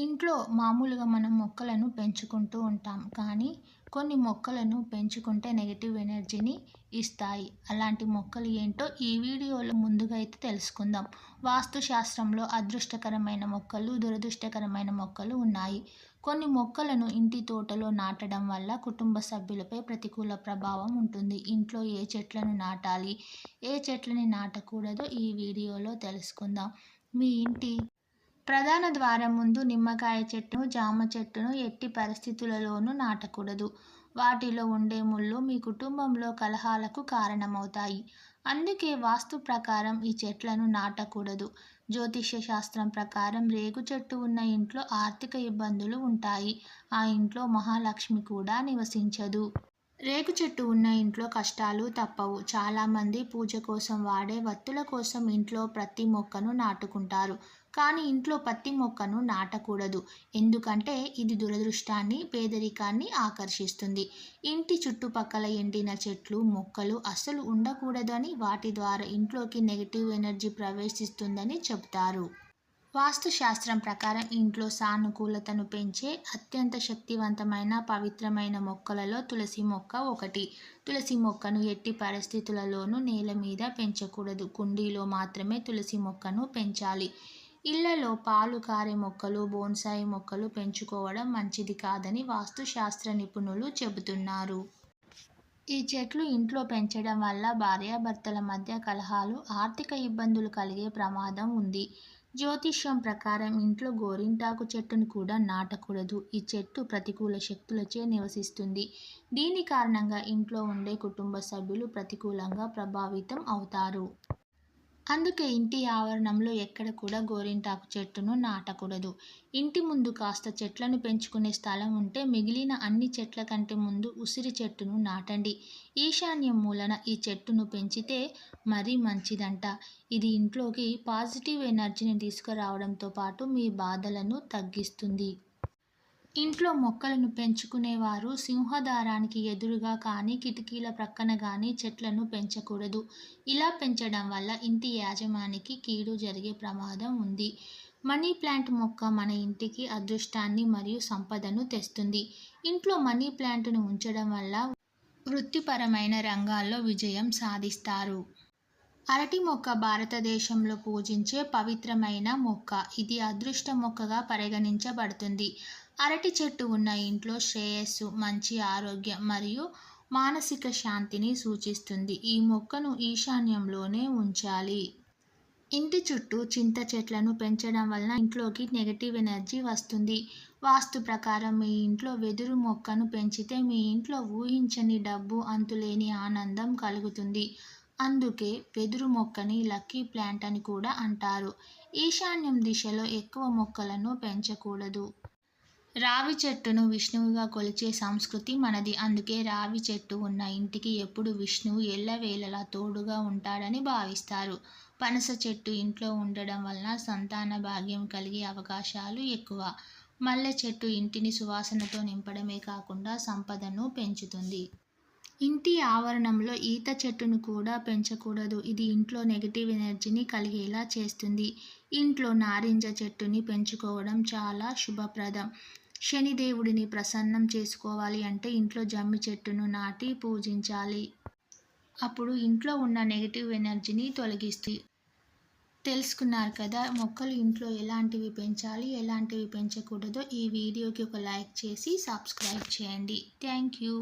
ఇంట్లో మామూలుగా మనం మొక్కలను పెంచుకుంటూ ఉంటాం. కానీ కొన్ని మొక్కలను పెంచుకుంటే నెగిటివ్ ఎనర్జీని ఇస్తాయి. అలాంటి మొక్కలు ఏంటో ఈ వీడియోలో ముందుగా అయితే తెలుసుకుందాం. వాస్తు శాస్త్రంలో అదృష్టకరమైన మొక్కలు దురదృష్టకరమైన మొక్కలు ఉన్నాయి. కొన్ని మొక్కలను ఇంటి తోటలో నాటడం వల్ల కుటుంబ సభ్యులపై ప్రతికూల ప్రభావం ఉంటుంది. ఇంట్లో ఏ చెట్లను నాటాలి ఏ చెట్లని నాటకూడదో ఈ వీడియోలో తెలుసుకుందాం. మీ ఇంటి ప్రధాన ద్వారం ముందు నిమ్మకాయ చెట్టును జామ చెట్టును ఎట్టి పరిస్థితులలోనూ నాటకూడదు. వాటిలో ఉండే ముళ్ళు మీ కుటుంబంలో కలహాలకు కారణమవుతాయి. అందుకే వాస్తు ప్రకారం ఈ చెట్లను నాటకూడదు. జ్యోతిష్య శాస్త్రం ప్రకారం రేగు చెట్టు ఉన్న ఇంట్లో ఆర్థిక ఇబ్బందులు ఉంటాయి. ఆ ఇంట్లో మహాలక్ష్మి కూడా నివసించదు. రేగు చెట్టు ఉన్న ఇంట్లో కష్టాలు తప్పవు. చాలామంది పూజ కోసం వాడే వత్తుల కోసం ఇంట్లో ప్రతి మొక్కను నాటుకుంటారు. కానీ ఇంట్లో పత్తి మొక్కను నాటకూడదు. ఎందుకంటే ఇది దురదృష్టాన్ని పేదరికాన్ని ఆకర్షిస్తుంది. ఇంటి చుట్టుపక్కల ఎండిన చెట్లు మొక్కలు అస్సలు ఉండకూడదని వాటి ద్వారా ఇంట్లోకి నెగిటివ్ ఎనర్జీ ప్రవేశిస్తుందని చెబుతారు. వాస్తుశాస్త్రం ప్రకారం ఇంట్లో సానుకూలతను పెంచే అత్యంత శక్తివంతమైన పవిత్రమైన మొక్కలలో తులసి మొక్క ఒకటి. తులసి మొక్కను ఎట్టి పరిస్థితులలోనూ నేల మీద పెంచకూడదు. కుండీలో మాత్రమే తులసి మొక్కను పెంచాలి. ఇళ్ళలో పాలు కారే మొక్కలు బోన్సాయి మొక్కలు పెంచుకోవడం మంచిది కాదని వాస్తుశాస్త్ర నిపుణులు చెబుతున్నారు. ఈ చెట్లు ఇంట్లో పెంచడం వల్ల భార్యాభర్తల మధ్య కలహాలు ఆర్థిక ఇబ్బందులు కలిగే ప్రమాదం ఉంది. జ్యోతిష్యం ప్రకారం ఇంట్లో గోరింటాకు చెట్టును కూడా నాటకూడదు. ఈ చెట్టు ప్రతికూల శక్తులచే నివసిస్తుంది. దీని కారణంగా ఇంట్లో ఉండే కుటుంబ సభ్యులు ప్రతికూలంగా ప్రభావితం అవుతారు. అందుకే ఇంటి ఆవరణంలో ఎక్కడ కూడా గోరింటాకు చెట్టును నాటకూడదు. ఇంటి ముందు కాస్త చెట్లను పెంచుకునే స్థలం ఉంటే మిగిలిన అన్ని చెట్ల కంటే ముందు ఉసిరి చెట్టును నాటండి. ఈశాన్యం మూలన ఈ చెట్టును పెంచితే మరీ మంచిదంట. ఇది ఇంట్లోకి పాజిటివ్ ఎనర్జీని తీసుకురావడంతో పాటు మీ బాధలను తగ్గిస్తుంది. ఇంట్లో మొక్కలను పెంచుకునేవారు సింహదారానికి ఎదురుగా కానీ కిటికీల ప్రక్కన కానీ చెట్లను పెంచకూడదు. ఇలా పెంచడం వల్ల ఇంటి యాజమానికి కీడు జరిగే ప్రమాదం ఉంది. మనీ ప్లాంట్ మొక్క మన ఇంటికి అదృష్టాన్ని మరియు సంపదను తెస్తుంది. ఇంట్లో మనీ ప్లాంట్ను ఉంచడం వల్ల వృత్తిపరమైన రంగాల్లో విజయం సాధిస్తారు. అరటి మొక్క భారతదేశంలో పూజించే పవిత్రమైన మొక్క. ఇది అదృష్ట మొక్కగా పరిగణించబడుతుంది. అరటి చెట్టు ఉన్న ఇంట్లో శ్రేయస్సు మంచి ఆరోగ్యం మరియు మానసిక శాంతిని సూచిస్తుంది. ఈ మొక్కను ఈశాన్యంలోనే ఉంచాలి. ఇంటి చుట్టూ చింత చెట్లను పెంచడం వలన ఇంట్లోకి నెగటివ్ ఎనర్జీ వస్తుంది. వాస్తు ప్రకారం మీ ఇంట్లో వెదురు మొక్కను పెంచితే మీ ఇంట్లో ఊహించని డబ్బు అంతులేని ఆనందం కలుగుతుంది. అందుకే వెదురు మొక్కని లక్కీ ప్లాంట్ అని కూడా అంటారు. ఈశాన్యం దిశలో ఎక్కువ మొక్కలను పెంచకూడదు. రావి చెట్టును విష్ణువుగా కొలిచే సంస్కృతి మనది. అందుకే రావి చెట్టు ఉన్న ఇంటికి ఎప్పుడు విష్ణువు ఎల్లవేళలా తోడుగా ఉంటాడని భావిస్తారు. పనస చెట్టు ఇంట్లో ఉండడం వలన సంతాన భాగ్యం కలిగే అవకాశాలు ఎక్కువ. మల్లె చెట్టు ఇంటిని సువాసనతో నింపడమే కాకుండా సంపదను పెంచుతుంది. ఇంటి ఆవరణంలో ఈత చెట్టును కూడా పెంచకూడదు. ఇది ఇంట్లో నెగిటివ్ ఎనర్జీని కలిగేలా చేస్తుంది. ఇంట్లో నారింజ చెట్టుని పెంచుకోవడం చాలా శుభప్రదం. శనిదేవుడిని ప్రసన్నం చేసుకోవాలి అంటే ఇంట్లో జమ్మి చెట్టును నాటి పూజించాలి. అప్పుడు ఇంట్లో ఉన్న నెగిటివ్ ఎనర్జీని తొలగిస్తుంది తెలుసుకున్నారు కదా మొక్కలు ఇంట్లో ఎలాంటివి పెంచాలి ఎలాంటివి పెంచకూడదో ఈ వీడియోకి ఒక లైక్ చేసి సబ్స్క్రైబ్ చేయండి. Thank you.